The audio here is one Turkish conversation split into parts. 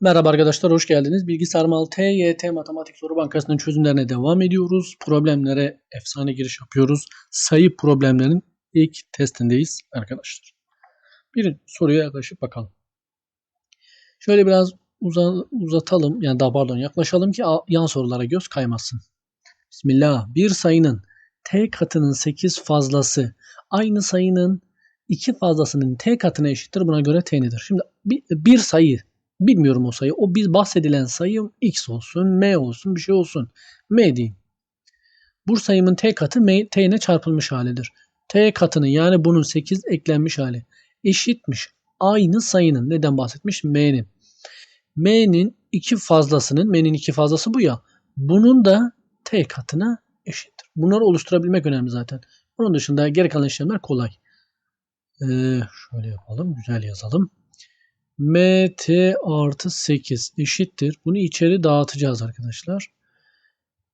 Merhaba arkadaşlar, hoş geldiniz. Bilgisayar Mal TYT Matematik Soru Bankası'nın çözümlerine devam ediyoruz. Problemlere efsane giriş yapıyoruz. Sayı problemlerin ilk testindeyiz arkadaşlar. Bir soruya yaklaşıp bakalım. Şöyle biraz uza- uzatalım, yani daha pardon yaklaşalım ki yan sorulara göz kaymasın. Bismillah. Bir sayının t katının 8 fazlası aynı sayının 2 fazlasının t katına eşittir. Buna göre t nedir? Şimdi bir, bir sayı Bilmiyorum o sayı. O biz bahsedilen sayı x olsun, m olsun, bir şey olsun. m diyeyim. Bu sayımın t katı m, çarpılmış halidir. t katının yani bunun 8 eklenmiş hali eşitmiş. Aynı sayının neden bahsetmiş? m'nin. m'nin iki fazlasının, m'nin iki fazlası bu ya. Bunun da t katına eşittir. Bunları oluşturabilmek önemli zaten. Onun dışında geri kalan işlemler kolay. Ee, şöyle yapalım. Güzel yazalım mt artı 8 eşittir. Bunu içeri dağıtacağız arkadaşlar.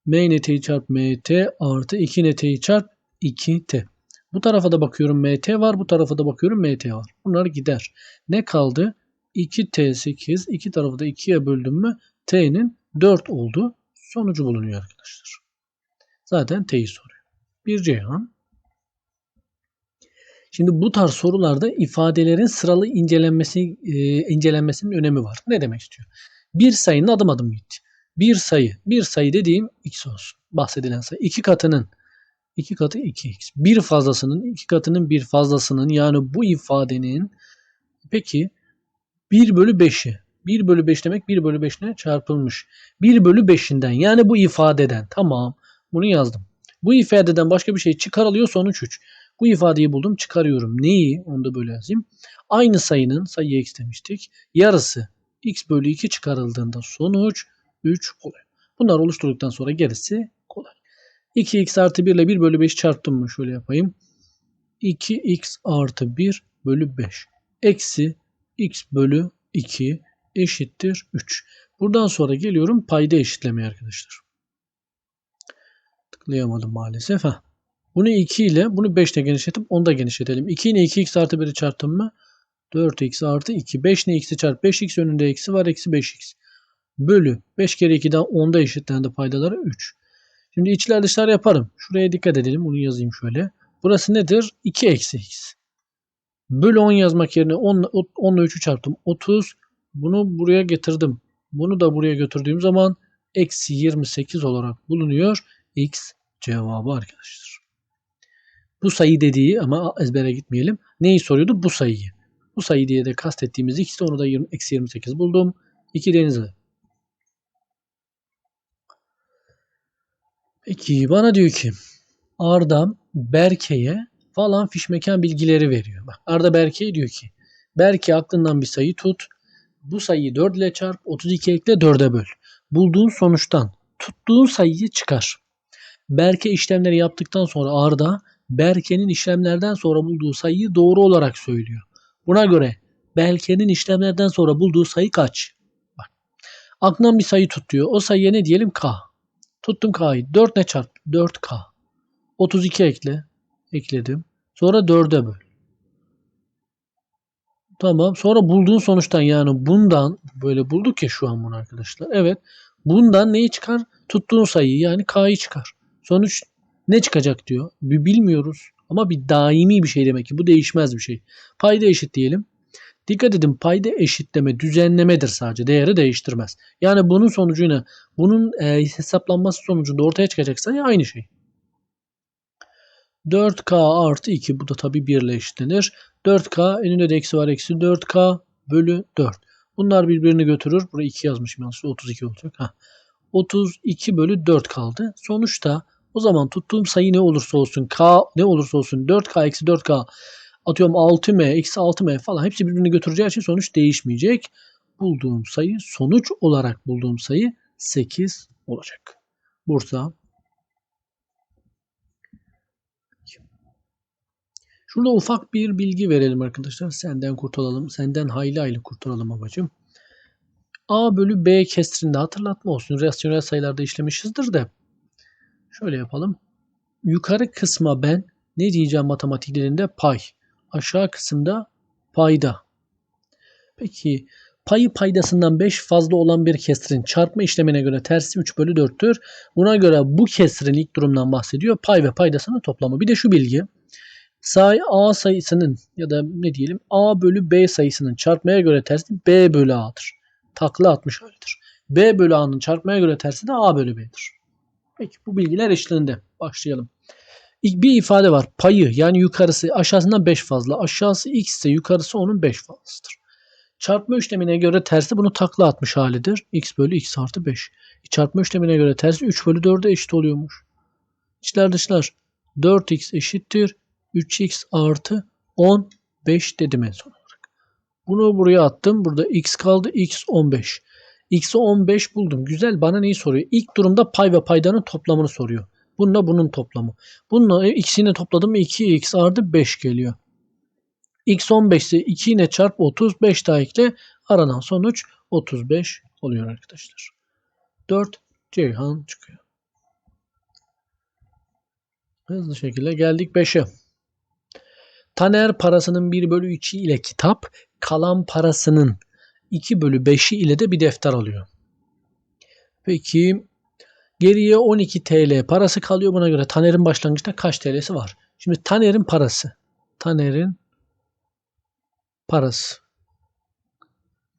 m neteyi çarp mt artı 2 neteyi çarp 2t. Bu tarafa da bakıyorum mt var. Bu tarafa da bakıyorum mt var. Bunlar gider. Ne kaldı? 2t8. İki tarafı da 2'ye böldüm mü t'nin 4 oldu. Sonucu bulunuyor arkadaşlar. Zaten t'yi soruyor. Bir Ceyhan. Şimdi bu tarz sorularda ifadelerin sıralı incelenmesi e, incelenmesinin önemi var. Ne demek istiyor? Bir sayının adım adım gitti. Bir sayı, bir sayı dediğim x olsun. Bahsedilen sayı. iki katının iki katı 2x. Bir fazlasının iki katının bir fazlasının yani bu ifadenin peki 1 bölü 5'i 1 bölü 5 demek 1 bölü 5'ine çarpılmış. 1 bölü 5'inden yani bu ifadeden tamam bunu yazdım. Bu ifadeden başka bir şey çıkarılıyor sonuç 3. Bu ifadeyi buldum çıkarıyorum. Neyi? Onu da böyle yazayım. Aynı sayının sayı x demiştik. Yarısı x bölü 2 çıkarıldığında sonuç 3 oluyor. Bunlar oluşturduktan sonra gerisi kolay. 2x artı 1 ile 1 bölü 5 çarptım mı? Şöyle yapayım. 2x artı 1 bölü 5 eksi x bölü 2 eşittir 3. Buradan sonra geliyorum payda eşitlemeye arkadaşlar. Tıklayamadım maalesef. Heh. Bunu 2 ile bunu 5 ile genişletip 10 da genişletelim. 2 ile 2x artı 1'i çarptım mı? 4x artı 2. 5 ile x'i çarp. 5x önünde eksi var. Eksi 5x. Bölü. 5 kere 2'den 10'da eşitlendi paydaları 3. Şimdi içler dışlar yaparım. Şuraya dikkat edelim. Bunu yazayım şöyle. Burası nedir? 2 eksi x. Bölü 10 yazmak yerine 10, 10 ile 3'ü çarptım. 30. Bunu buraya getirdim. Bunu da buraya götürdüğüm zaman eksi 28 olarak bulunuyor. X cevabı arkadaşlar. Bu sayı dediği ama ezbere gitmeyelim. Neyi soruyordu? Bu sayıyı. Bu sayı diye de kastettiğimiz x'te onu da 20, eksi 28 buldum. 2 denizli. Peki bana diyor ki Arda Berke'ye falan fişmekan bilgileri veriyor. Bak Arda Berke'ye diyor ki Berke aklından bir sayı tut. Bu sayıyı 4 ile çarp 32 ekle 4'e böl. Bulduğun sonuçtan tuttuğun sayıyı çıkar. Berke işlemleri yaptıktan sonra Arda Berke'nin işlemlerden sonra bulduğu sayıyı doğru olarak söylüyor. Buna göre Berke'nin işlemlerden sonra bulduğu sayı kaç? Bak. Aklından bir sayı tut diyor. O sayıya ne diyelim? K. Tuttum K'yı. 4 ne çarp? 4K. 32 ekle. Ekledim. Sonra 4'e böl. Tamam. Sonra bulduğun sonuçtan yani bundan böyle bulduk ya şu an bunu arkadaşlar. Evet. Bundan neyi çıkar? Tuttuğun sayıyı yani K'yı çıkar. Sonuç ne çıkacak diyor. Bir bilmiyoruz ama bir daimi bir şey demek ki. Bu değişmez bir şey. Payda eşit diyelim. Dikkat edin payda eşitleme düzenlemedir sadece. Değeri değiştirmez. Yani bunun sonucuyla bunun e, hesaplanması sonucunda ortaya çıkacak sayı aynı şey. 4K artı 2 bu da tabi 1 ile eşitlenir. 4K önünde de eksi var eksi 4K bölü 4. Bunlar birbirini götürür. Buraya 2 yazmışım yanlış 32 olacak. Heh. 32 bölü 4 kaldı. Sonuçta o zaman tuttuğum sayı ne olursa olsun k ne olursa olsun 4k eksi 4k atıyorum 6m eksi 6m falan hepsi birbirini götüreceği için sonuç değişmeyecek. Bulduğum sayı sonuç olarak bulduğum sayı 8 olacak. Bursa. Şurada ufak bir bilgi verelim arkadaşlar. Senden kurtulalım. Senden hayli hayli kurtulalım babacığım. A bölü B kesrinde hatırlatma olsun. Rasyonel sayılarda işlemişizdir de. Şöyle yapalım. Yukarı kısma ben ne diyeceğim matematik dilinde? Pay. Aşağı kısımda payda. Peki Payı paydasından 5 fazla olan bir kesirin çarpma işlemine göre tersi 3 bölü 4'tür. Buna göre bu kesirin ilk durumdan bahsediyor. Pay ve paydasının toplamı. Bir de şu bilgi. Say A sayısının ya da ne diyelim A bölü B sayısının çarpmaya göre tersi B bölü A'dır. Takla atmış halidir. B bölü A'nın çarpmaya göre tersi de A bölü B'dir. Peki bu bilgiler eşliğinde başlayalım. İlk bir ifade var. Payı yani yukarısı aşağısından 5 fazla. Aşağısı x ise yukarısı onun 5 fazlasıdır. Çarpma işlemine göre tersi bunu takla atmış halidir. x bölü x artı 5. E, çarpma işlemine göre tersi 3 bölü 4'e eşit oluyormuş. İçler dışlar 4x eşittir 3x artı 15 dedim en son olarak. Bunu buraya attım. Burada x kaldı. x 15. x'i 15 buldum. Güzel bana neyi soruyor? İlk durumda pay ve paydanın toplamını soruyor. Bununla bunun toplamı. Bununla ikisini topladım mı 2x artı 5 geliyor. x 15 ise 2 ile çarp 30 5 daha ekle aranan sonuç 35 oluyor arkadaşlar. 4 Ceyhan çıkıyor. Hızlı şekilde geldik 5'e. Taner parasının 1 bölü 3'ü ile kitap, kalan parasının 2 bölü 5'i ile de bir defter alıyor. Peki geriye 12 TL parası kalıyor. Buna göre Taner'in başlangıçta kaç TL'si var? Şimdi Taner'in parası. Taner'in parası.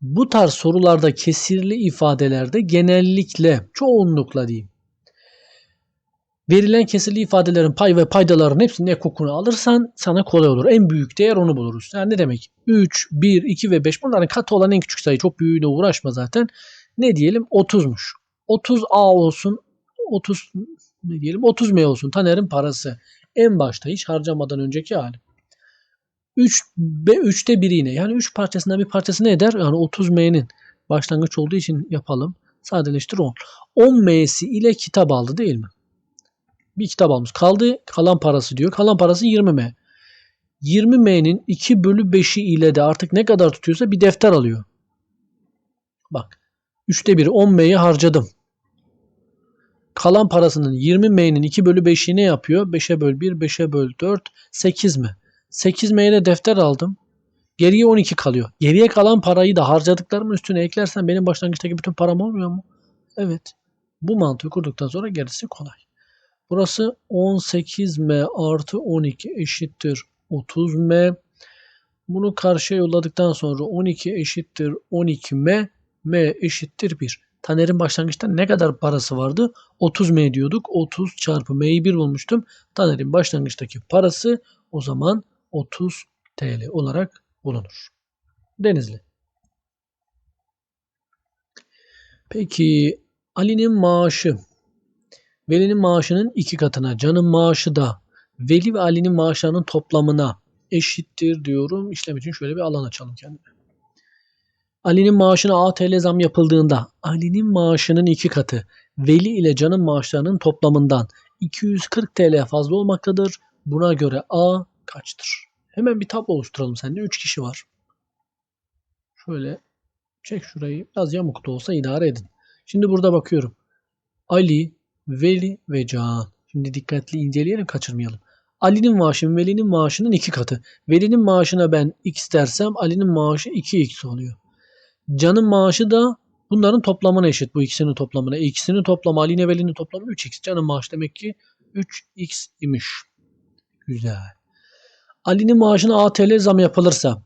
Bu tarz sorularda kesirli ifadelerde genellikle çoğunlukla diyeyim verilen kesirli ifadelerin pay ve paydaların hepsinin ekokunu alırsan sana kolay olur. En büyük değer onu buluruz. Yani ne demek? 3, 1, 2 ve 5 bunların katı olan en küçük sayı. Çok büyüğüyle uğraşma zaten. Ne diyelim? 30'muş. 30 A olsun. 30 ne diyelim? 30 M olsun. Taner'in parası. En başta hiç harcamadan önceki hali. 3 B 3'te 1 yine. Yani 3 parçasından bir parçası ne eder? Yani 30 M'nin başlangıç olduğu için yapalım. Sadeleştir 10. 10 M'si ile kitap aldı değil mi? Bir kitap almış. Kaldı kalan parası diyor. Kalan parası 20M. 20M'nin 2 bölü 5'i ile de artık ne kadar tutuyorsa bir defter alıyor. Bak. 3'te 1'i 10M'ye harcadım. Kalan parasının 20M'nin 2 bölü 5'i ne yapıyor? 5'e böl 1, 5'e böl 4, 8 mi? 8 M'ye de defter aldım. Geriye 12 kalıyor. Geriye kalan parayı da harcadıklarımın üstüne eklersen benim başlangıçtaki bütün param olmuyor mu? Evet. Bu mantığı kurduktan sonra gerisi kolay. Burası 18m artı 12 eşittir 30m. Bunu karşıya yolladıktan sonra 12 eşittir 12m. m eşittir 1. Taner'in başlangıçta ne kadar parası vardı? 30m diyorduk. 30 çarpı m'yi 1 bulmuştum. Taner'in başlangıçtaki parası o zaman 30 TL olarak bulunur. Denizli. Peki Ali'nin maaşı Velinin maaşının iki katına, canın maaşı da Veli ve Ali'nin maaşlarının toplamına eşittir diyorum. İşlem için şöyle bir alan açalım kendine. Ali'nin maaşına A TL zam yapıldığında Ali'nin maaşının iki katı Veli ile Can'ın maaşlarının toplamından 240 TL fazla olmaktadır. Buna göre A kaçtır? Hemen bir tablo oluşturalım sende. 3 kişi var. Şöyle çek şurayı. Biraz yamuk da olsa idare edin. Şimdi burada bakıyorum. Ali, Veli ve Can. Şimdi dikkatli inceleyelim kaçırmayalım. Ali'nin maaşı Veli'nin maaşının iki katı. Veli'nin maaşına ben x dersem Ali'nin maaşı 2x oluyor. Can'ın maaşı da bunların toplamına eşit. Bu ikisinin toplamına. İkisinin toplamı Ali ile Veli'nin toplamı 3x. Can'ın maaşı demek ki 3x imiş. Güzel. Ali'nin maaşına ATL zam yapılırsa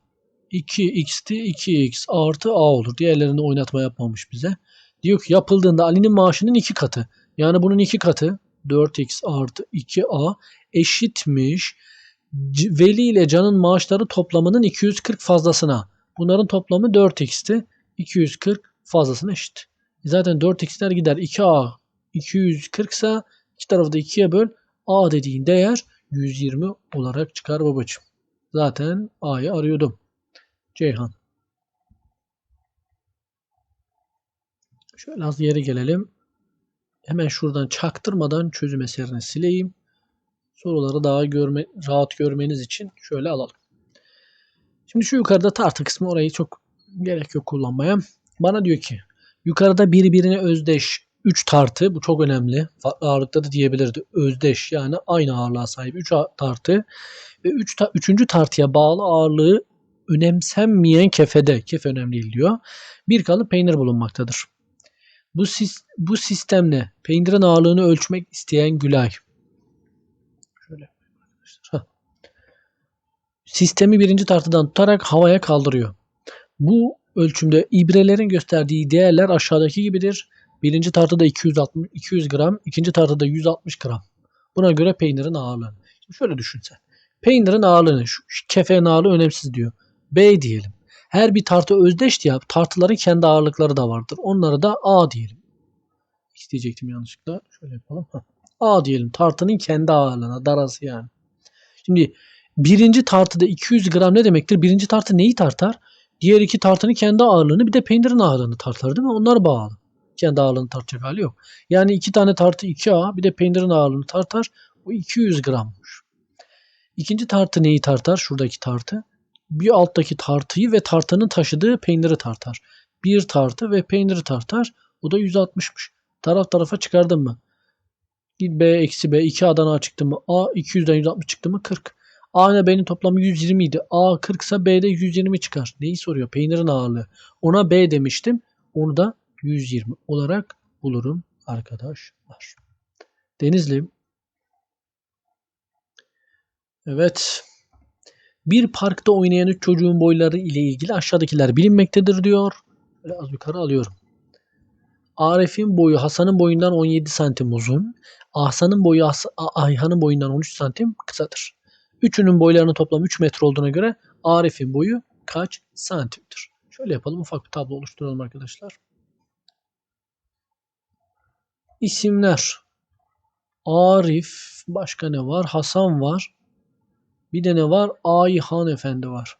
2x'ti 2x artı a olur. Diğerlerini oynatma yapmamış bize. Diyor ki yapıldığında Ali'nin maaşının iki katı. Yani bunun iki katı 4x artı 2a eşitmiş. Veli ile Can'ın maaşları toplamının 240 fazlasına. Bunların toplamı 4x'ti. 240 fazlasına eşit. Zaten 4x'ler gider. 2a 240 ise iki tarafı da 2'ye böl. a dediğin değer 120 olarak çıkar babacığım. Zaten a'yı arıyordum. Ceyhan. Şöyle az yere gelelim. Hemen şuradan çaktırmadan çözüm eserini sileyim. Soruları daha görme, rahat görmeniz için şöyle alalım. Şimdi şu yukarıda tartı kısmı orayı çok gerek yok kullanmaya. Bana diyor ki yukarıda birbirine özdeş 3 tartı bu çok önemli. Farklı ağırlıkta da diyebilirdi. Özdeş yani aynı ağırlığa sahip 3 tartı ve 3 üç, 3. tartıya bağlı ağırlığı önemsenmeyen kefede, kefe önemli değil diyor, bir kalıp peynir bulunmaktadır. Bu, bu sistemle peynirin ağırlığını ölçmek isteyen Gülay. Şöyle. Sistemi birinci tartıdan tutarak havaya kaldırıyor. Bu ölçümde ibrelerin gösterdiği değerler aşağıdaki gibidir. Birinci tartıda 260, 200 gram, ikinci tartıda 160 gram. Buna göre peynirin ağırlığı. Şimdi şöyle düşünsen. Peynirin ağırlığını, şu kefenin ağırlığı önemsiz diyor. B diyelim. Her bir tartı özdeş ya tartıların kendi ağırlıkları da vardır. Onlara da A diyelim. X diyecektim yanlışlıkla. Şöyle yapalım. A diyelim. Tartının kendi ağırlığına. Darası yani. Şimdi birinci tartıda 200 gram ne demektir? Birinci tartı neyi tartar? Diğer iki tartının kendi ağırlığını bir de peynirin ağırlığını tartar değil mi? Onlar bağlı. Kendi ağırlığını tartacak hali yok. Yani iki tane tartı 2A bir de peynirin ağırlığını tartar. O 200 grammış. İkinci tartı neyi tartar? Şuradaki tartı. Bir alttaki tartıyı ve tartının taşıdığı peyniri tartar. Bir tartı ve peyniri tartar. O da 160'mış. Taraf tarafa çıkardın mı? B eksi B 2 A'dan A çıktı mı? A 200'den 160 çıktı mı? 40. A ile B'nin toplamı 120 idi. A 40 ise B'de 120 çıkar. Neyi soruyor? Peynirin ağırlığı. Ona B demiştim. Onu da 120 olarak bulurum arkadaşlar. Denizli. Evet. Bir parkta oynayan üç çocuğun boyları ile ilgili aşağıdakiler bilinmektedir diyor. Böyle az yukarı alıyorum. Arif'in boyu Hasan'ın boyundan 17 santim uzun. Ahsan'ın boyu As- Ayhan'ın boyundan 13 santim kısadır. Üçünün boylarının toplam 3 metre olduğuna göre Arif'in boyu kaç santimdir? Şöyle yapalım ufak bir tablo oluşturalım arkadaşlar. İsimler. Arif, başka ne var? Hasan var. Bir de ne var? Ayhan Efendi var.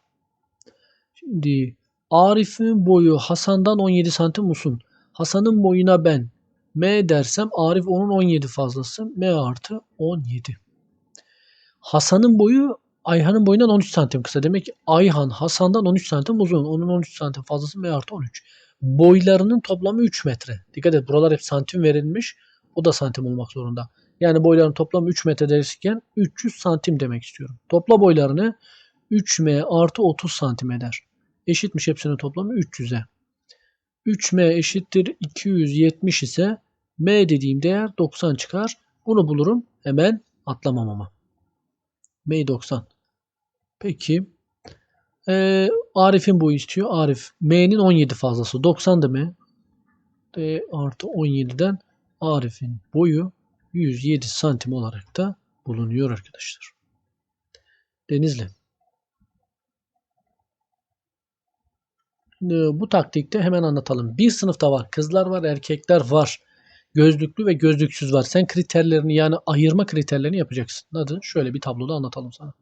Şimdi Arif'in boyu Hasan'dan 17 santim uzun. Hasan'ın boyuna ben M dersem Arif onun 17 fazlası. M artı 17. Hasan'ın boyu Ayhan'ın boyundan 13 santim kısa. Demek ki Ayhan Hasan'dan 13 santim uzun. Onun 13 santim fazlası M artı 13. Boylarının toplamı 3 metre. Dikkat et buralar hep santim verilmiş. O da santim olmak zorunda. Yani boyların toplamı 3 metre derken 300 santim demek istiyorum. Topla boylarını 3M artı 30 santim eder. Eşitmiş hepsinin toplamı 300'e. 3M eşittir 270 ise M dediğim değer 90 çıkar. Bunu bulurum. Hemen atlamam ama. M 90. Peki. Ee, Arif'in boyu istiyor. Arif. M'nin 17 fazlası. 90 da M. D artı 17'den Arif'in boyu 107 santim olarak da bulunuyor arkadaşlar. Denizli. Şimdi bu taktikte hemen anlatalım. Bir sınıfta var. Kızlar var, erkekler var. Gözlüklü ve gözlüksüz var. Sen kriterlerini yani ayırma kriterlerini yapacaksın. Adı şöyle bir tabloda anlatalım sana.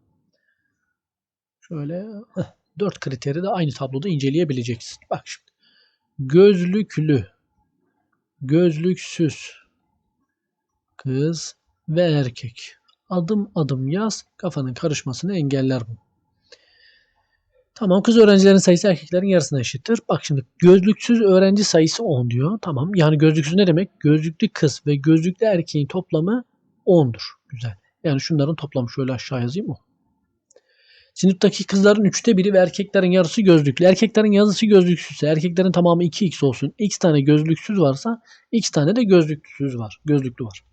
Şöyle heh, 4 kriteri de aynı tabloda inceleyebileceksin. Bak şimdi. Gözlüklü, gözlüksüz, kız ve erkek. Adım adım yaz. Kafanın karışmasını engeller bu. Tamam kız öğrencilerin sayısı erkeklerin yarısına eşittir. Bak şimdi gözlüksüz öğrenci sayısı 10 diyor. Tamam yani gözlüksüz ne demek? Gözlüklü kız ve gözlüklü erkeğin toplamı 10'dur. Güzel. Yani şunların toplamı şöyle aşağı yazayım mı? Sınıftaki kızların üçte biri ve erkeklerin yarısı gözlüklü. Erkeklerin yarısı gözlüksüzse erkeklerin tamamı 2x olsun. X tane gözlüksüz varsa x tane de gözlüksüz var. Gözlüklü var.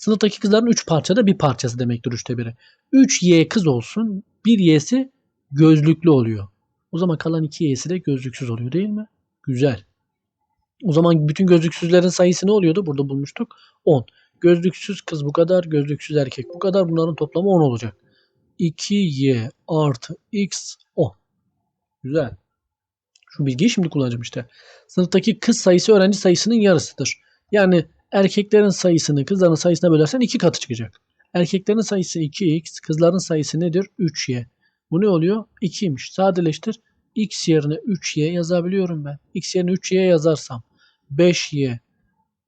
Sınıftaki kızların 3 parçada bir parçası demektir üçte biri. 3y kız olsun. 1y'si gözlüklü oluyor. O zaman kalan 2y'si de gözlüksüz oluyor değil mi? Güzel. O zaman bütün gözlüksüzlerin sayısı ne oluyordu? Burada bulmuştuk. 10. Gözlüksüz kız bu kadar, gözlüksüz erkek bu kadar. Bunların toplamı 10 olacak. 2y artı x 10. Güzel. Şu bilgiyi şimdi kullanacağım işte. Sınıftaki kız sayısı öğrenci sayısının yarısıdır. Yani erkeklerin sayısını kızların sayısına bölersen 2 katı çıkacak. Erkeklerin sayısı 2x, kızların sayısı nedir? 3y. Bu ne oluyor? 2'ymiş. Sadeleştir. X yerine 3y yazabiliyorum ben. X yerine 3y yazarsam 5y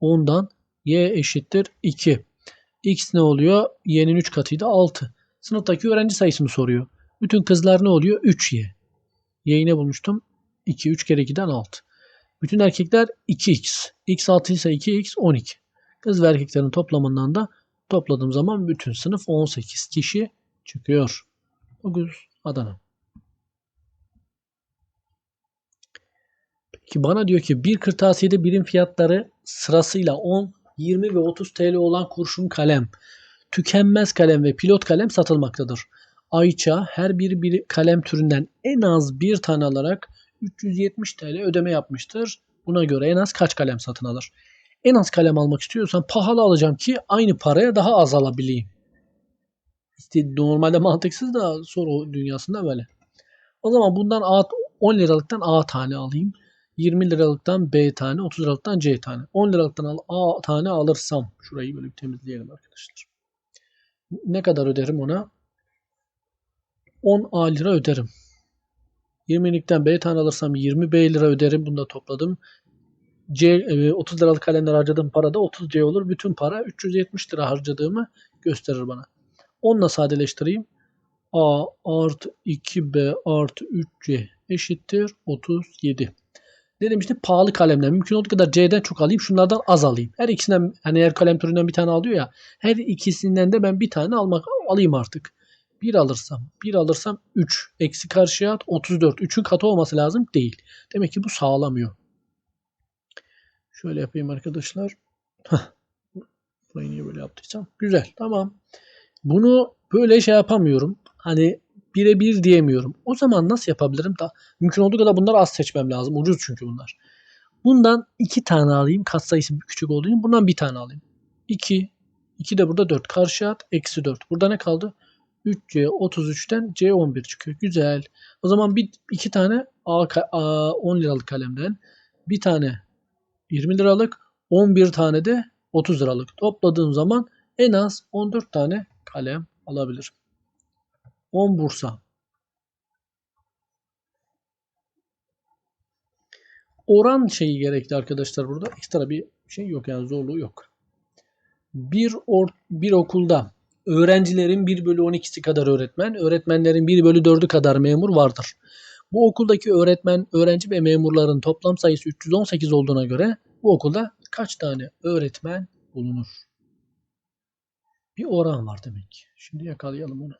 10'dan y eşittir 2. X ne oluyor? Y'nin 3 katıydı 6. Sınıftaki öğrenci sayısını soruyor. Bütün kızlar ne oluyor? 3y. Y'yi ne bulmuştum? 2. 3 kere 2'den 6. Bütün erkekler 2x. x 6 ise 2x 12. Kız ve erkeklerin toplamından da topladığım zaman bütün sınıf 18 kişi çıkıyor. 9 Adana. Ki bana diyor ki bir kırtasiyede birim fiyatları sırasıyla 10, 20 ve 30 TL olan kurşun kalem, tükenmez kalem ve pilot kalem satılmaktadır. Ayça her bir, bir kalem türünden en az bir tane alarak 370 TL ödeme yapmıştır. Buna göre en az kaç kalem satın alır? En az kalem almak istiyorsan pahalı alacağım ki aynı paraya daha az alabileyim. İşte normalde mantıksız da soru dünyasında böyle. O zaman bundan A, 10 liralıktan A tane alayım. 20 liralıktan B tane, 30 liralıktan C tane. 10 liralıktan al, A tane alırsam şurayı böyle bir temizleyelim arkadaşlar. Ne kadar öderim ona? 10 A lira öderim. 20'likten B tane alırsam 20 B lira öderim. Bunu da topladım. C e, 30 liralık kalemler harcadığım para da 30 C olur. Bütün para 370 lira harcadığımı gösterir bana. 10'la sadeleştireyim. A artı 2B artı 3C eşittir 37. Ne demiştim? Pahalı kalemler. Mümkün olduğu kadar C'den çok alayım. Şunlardan az alayım. Her ikisinden hani her kalem türünden bir tane alıyor ya. Her ikisinden de ben bir tane almak alayım artık. 1 alırsam, 1 alırsam 3. Eksi karşıya at 34. 3'ün katı olması lazım. Değil. Demek ki bu sağlamıyor. Şöyle yapayım arkadaşlar. Burayı niye böyle yaptıysam. Güzel. Tamam. Bunu böyle şey yapamıyorum. Hani birebir diyemiyorum. O zaman nasıl yapabilirim? Da mümkün olduğu kadar bunları az seçmem lazım. Ucuz çünkü bunlar. Bundan iki tane alayım. Katsayısı küçük olduğu için bundan bir tane alayım. 2. 2 de burada 4. Karşı at. Eksi 4. Burada ne kaldı? 3C 33'ten C 11 çıkıyor. Güzel. O zaman bir iki tane A, A 10 liralık kalemden bir tane 20 liralık 11 tane de 30 liralık. Topladığım zaman en az 14 tane kalem alabilirim. 10 Bursa. Oran şeyi gerekli arkadaşlar burada. Ekstra bir şey yok yani zorluğu yok. Bir, or, bir okulda öğrencilerin 1 bölü 12'si kadar öğretmen, öğretmenlerin 1 bölü 4'ü kadar memur vardır. Bu okuldaki öğretmen, öğrenci ve memurların toplam sayısı 318 olduğuna göre bu okulda kaç tane öğretmen bulunur? Bir oran var demek. Şimdi yakalayalım onu.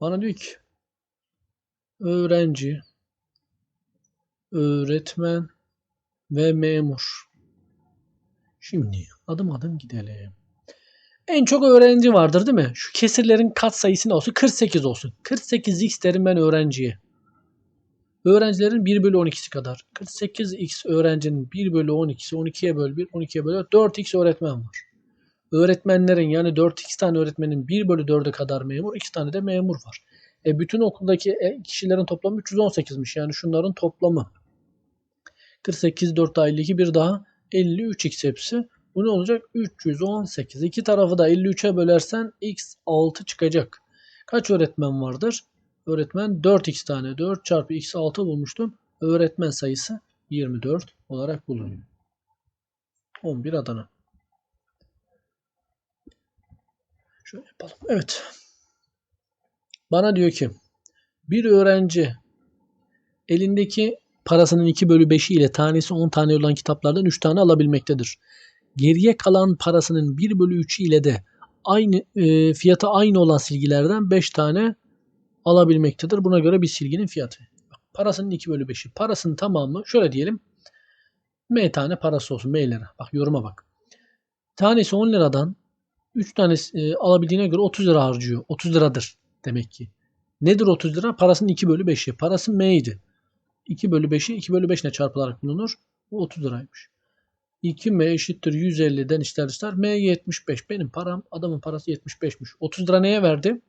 Bana diyor ki öğrenci, öğretmen ve memur. Şimdi adım adım gidelim. En çok öğrenci vardır değil mi? Şu kesirlerin kat sayısı ne olsun? 48 olsun. 48x derim ben öğrenciye. Öğrencilerin 1 bölü 12'si kadar. 48x öğrencinin 1 bölü 12'si 12'ye böl 1, 12'ye böl 4. 4x öğretmen var. Öğretmenlerin yani 4x tane öğretmenin 1 bölü 4'e kadar memur, 2 tane de memur var. E bütün okuldaki e, kişilerin toplamı 318'miş. Yani şunların toplamı. 48, 4 daha 52, bir daha 53x hepsi. Bu ne olacak? 318. İki tarafı da 53'e bölersen x 6 çıkacak. Kaç öğretmen vardır? Öğretmen 4x tane. 4 çarpı x 6 bulmuştum. Öğretmen sayısı 24 olarak bulunuyor. 11 Adana. Şöyle yapalım. Evet. Bana diyor ki bir öğrenci elindeki parasının 2 bölü 5'i ile tanesi 10 tane olan kitaplardan 3 tane alabilmektedir. Geriye kalan parasının 1 bölü 3'ü ile de aynı e, fiyatı aynı olan silgilerden 5 tane alabilmektedir. Buna göre bir silginin fiyatı. Parasının 2 bölü 5'i. Parasının tamamı şöyle diyelim. M tane parası olsun. M lira. Bak yoruma bak. Tanesi 10 liradan 3 tane e, alabildiğine göre 30 lira harcıyor. 30 liradır demek ki. Nedir 30 lira? Parasının 2 bölü 5'i. Parası M idi. 2 bölü 5'i 2 bölü 5 ile çarpılarak bulunur. Bu 30 liraymış. 2M eşittir 150'den işler işler. M 75. Benim param adamın parası 75'miş. 30 lira neye verdi?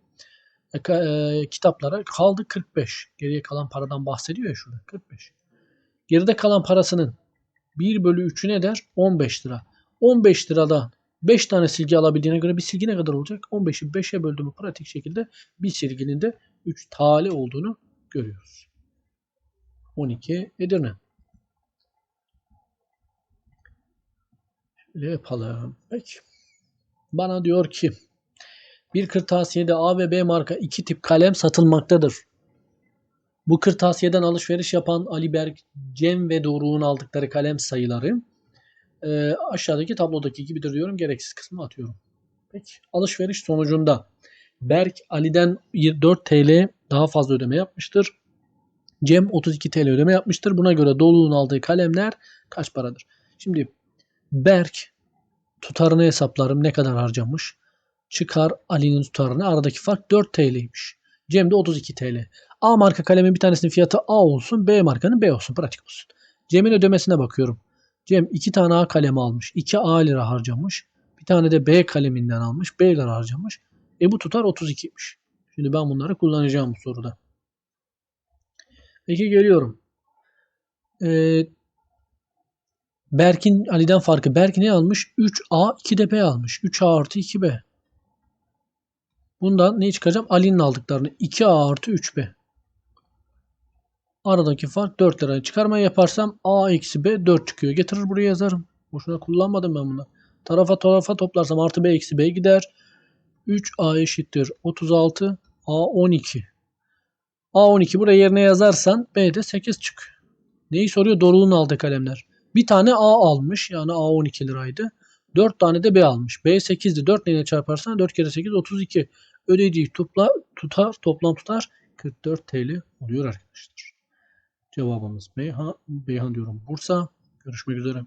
E, e, kitaplara kaldı 45. Geriye kalan paradan bahsediyor ya şurada 45. Geride kalan parasının 1 bölü 3'ü ne der? 15 lira. 15 liradan 5 tane silgi alabildiğine göre bir silgi ne kadar olacak? 15'i 5'e böldüğümü pratik şekilde bir silginin de 3 tali olduğunu görüyoruz. 12 Edirne. Yapalım. Peki. Bana diyor ki bir kırtasiyede A ve B marka iki tip kalem satılmaktadır. Bu kırtasiyeden alışveriş yapan Ali Berk, Cem ve Doruk'un aldıkları kalem sayıları e, aşağıdaki tablodaki gibidir diyorum. Gereksiz kısmı atıyorum. Peki. Alışveriş sonucunda Berk Ali'den 4 TL daha fazla ödeme yapmıştır. Cem 32 TL ödeme yapmıştır. Buna göre Dolu'nun aldığı kalemler kaç paradır? Şimdi Berk tutarını hesaplarım ne kadar harcamış. Çıkar Ali'nin tutarını. Aradaki fark 4 TL'ymiş. Cem de 32 TL. A marka kalemin bir tanesinin fiyatı A olsun. B markanın B olsun. Pratik olsun. Cem'in ödemesine bakıyorum. Cem 2 tane A kalemi almış. 2 A lira harcamış. Bir tane de B kaleminden almış. B lira harcamış. E bu tutar 32'ymiş. Şimdi ben bunları kullanacağım bu soruda. Peki geliyorum. Ee, Berk'in Ali'den farkı. Berk ne almış? 3A 2 de B almış. 3A artı 2B. Bundan ne çıkacağım? Ali'nin aldıklarını 2A artı 3B. Aradaki fark 4 lirayı çıkarma yaparsam A eksi B 4 çıkıyor. Getirir buraya yazarım. Boşuna kullanmadım ben bunu. Tarafa tarafa toplarsam artı B eksi B gider. 3A eşittir 36. A 12. A 12 buraya yerine yazarsan B'de 8 çık. Neyi soruyor? Doruk'un aldığı kalemler. Bir tane A almış. Yani A 12 liraydı. 4 tane de B almış. B 8'di. 4 neyle çarparsan 4 kere 8 32. Ödediği topla, tutar, toplam tutar 44 TL oluyor arkadaşlar. Cevabımız Beyhan, Beyhan diyorum Bursa. Görüşmek üzere.